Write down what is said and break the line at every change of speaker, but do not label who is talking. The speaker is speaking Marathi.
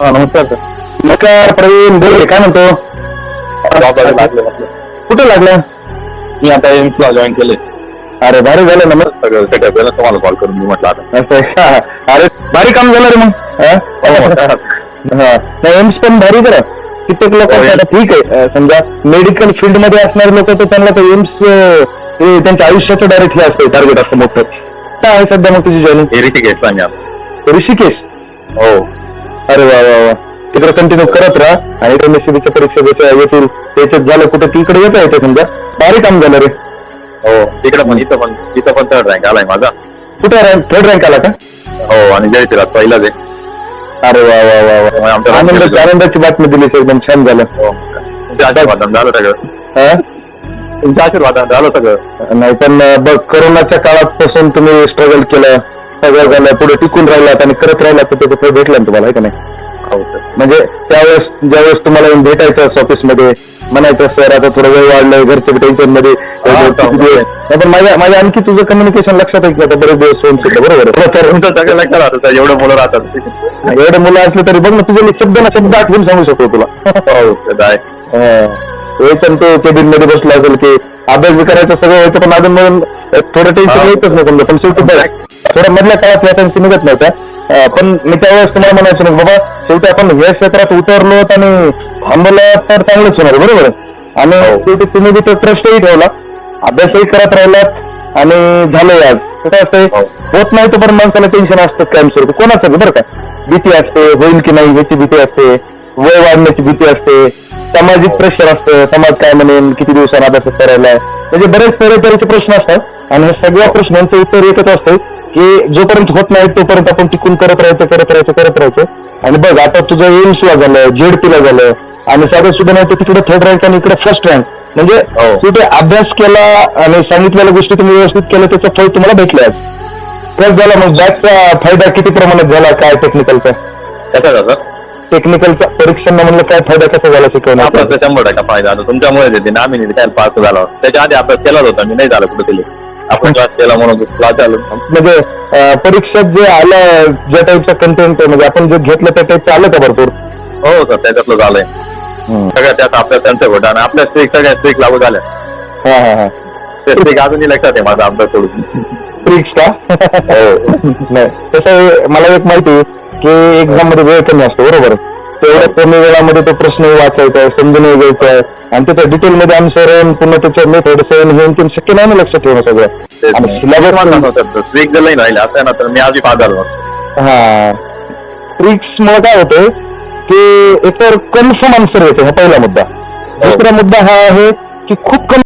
हा नमस्कार सर. नमस्कार प्रवीण बोल काय म्हणतो? कुठे लागलं?
मी आता एम्सला जॉईन केले.
अरे भारी झालं नमस्कार
सगळं सेटअप केलं तुम्हाला कॉल करून मी म्हटलं आता.
असं? अरे भारी काम झालं रे मग. हा? हा. नाही एम्स पण भारी करा कित्येक लोक
हो,
आता ठीक आहे. समजा मेडिकल फील्डमध्ये असणारे लोक तर त्यांना तर एम्स हे त्यांच्या आयुष्याचं डायरेक्ट हे असतं टार्गेट असतं मोठं. काय आहे सध्या मग तुझी जॉईनिंग
हे ऋषिकेशला मी
ऋषिकेश?
हो.
तिकडे कंटिन्यू करत राहा आणि एमएससीबीच्या परीक्षा जशा येतील. त्याच्यात झालं कुठे? तिकडे येता येते समजा. भारी काम झालं रे.
हो तिकडे पण इथं पण इथं पण थर्ड रँक आलाय माझा.
कुठे रँक थर्ड रँक आला का?
हो आणि जयश्रीराज पहिलाच आहे.
अरे वा वा वा वा.
आमच्या
आनंदाची आनंदाची बातमी दिलीस एकदम. छान झालं.
हो तुमच्या आशीर्वादानं झालं सगळं.
हा?
तुमच्या आशीर्वादानं झालं सगळं.
नाही पण बघ कोरोनाच्या काळात पासून तुम्ही स्ट्रगल केलं. सगळं झालं पुढे टिकून राहिलात आणि करत राहिलात तर त्याचं फळ भेटलं ना तुम्हाला आहे का नाही? म्हणजे त्यावेळेस ज्यावेळेस तुम्हाला येऊन भेटायचं ऑफिसमध्ये म्हणायचं सर आता थोडं वेळ वाढलंय घरच्या टेन्शनमध्ये. पण माझ्या माझ्या आणखी तुझं कम्युनिकेशन लक्षात आहे की आता बरेच दिवस होऊन सुद्धा बरोबर
लक्षात एवढं मुलं राहतात.
एवढे मुलं असले तरी बघ ना तुझे मी शब्द ना शब्द आठवून सांगू शकतो तुला.
हो ते
केबिनमध्ये बसला असेल की अभ्यास बी करायचं सगळं व्हायचं पण अजून मधून थोडं टेन्शन. येतच नाही समजा पण शेवटी थोडा मधल्या काळात वॅकन्सी निघत नव्हत्या पण मी त्यावेळेस तुम्हाला म्हणायचं बाबा शेवटी आपण या क्षेत्रात उतरलो आणि थांबलं तर चांगलंच होणार बरोबर? आणि
हो.
शेवटी तुम्ही बी तो ट्रस्टही ठेवला. अभ्यासही करत राहिलात आणि झालंय आज. तर काय असतंय?
हो.
होत नाही तर पण माणसाला टेन्शन असतं कायमस्वरूपी. कोणाचं बरं का? भीती असते होईल की नाही याची भीती असते वय वाढण्याची भीती असते सामाजिक प्रेशर असतं समाज काय म्हणेल किती दिवसांना अभ्यास करायला म्हणजे बरेच तऱ्हेतऱ्हेचे प्रश्न असतात. आणि सगळ्या प्रश्नांचं उत्तर एकच असतं की जोपर्यंत होत नाही तोपर्यंत आपण टिकून करत राहायचं करत राहायचं करत राहायचं. आणि बघ आता तुझं एम्सला झालं जेडपीला झालं आणि साधं सुद्धा नाही तर तिकडे थर्ड रँक आणि इकडे फर्स्ट रँक म्हणजे
हो.
तू ते अभ्यास केला आणि सांगितलेल्या गोष्टी तुम्ही व्यवस्थित केल्या त्याचं फळ तुम्हाला भेटलं कसं झाला मग बॅगचा फायदा किती प्रमाणात झाला काय टेक्निकलचा
कसा सर
टेक्निकलचा परीक्षांना म्हणलं काय फायदा कसा झाला
आपला
शिकवण्याचा
तर शंभर टक्का फायदा आता तुमच्यामुळे येते ना आम्ही नाही काय पास झाला. त्याच्या आधी अभ्यास केलाच होता. मी नाही झालं कुठे आपण क्लास केला म्हणून क्लास आलो
म्हणजे अं, परीक्षेत जे आलं ज्या टाईपचं कंटेंट म्हणजे आपण जे घेतलं त्या टाईपचं आलं का भरपूर?
हो सर. त्याच्यातलं झालंय. सगळ्या त्यात आपल्या त्यांचं घोटा आणि आपल्या स्ट्रिक सगळ्या स्ट्रिक लागू झाल्या.
हा हा हा.
ते स्ट्रिक अजूनही लक्षात आहे माझा अभ्यास सोडून.
ट्रिक्स का? नाही. तसं आहे, मला एक माहिती आहे. की एक्झाममध्ये वेळ कमी असतो बरोबर? तेवढ्या कमी वेळामध्ये तो प्रश्न वाचायचा आहे समजून घ्यायचा आहे. आणि त्याच्या डिटेल मध्ये अनुसरण पुन्हा त्याच्या मेथड सेवन हे ते शक्य नाही ना लक्षात ठेवणं सगळं. आणि सिलेबस
स्ट्रिक जर नाही राहिले असं ना तर मी आधी झालो
हा. ट्रिक्स मुळे काय होतंय की एकतर कन्फर्म आन्सर येते हा पहिला मुद्दा. दुसरा मुद्दा हा आहे की खूप कमी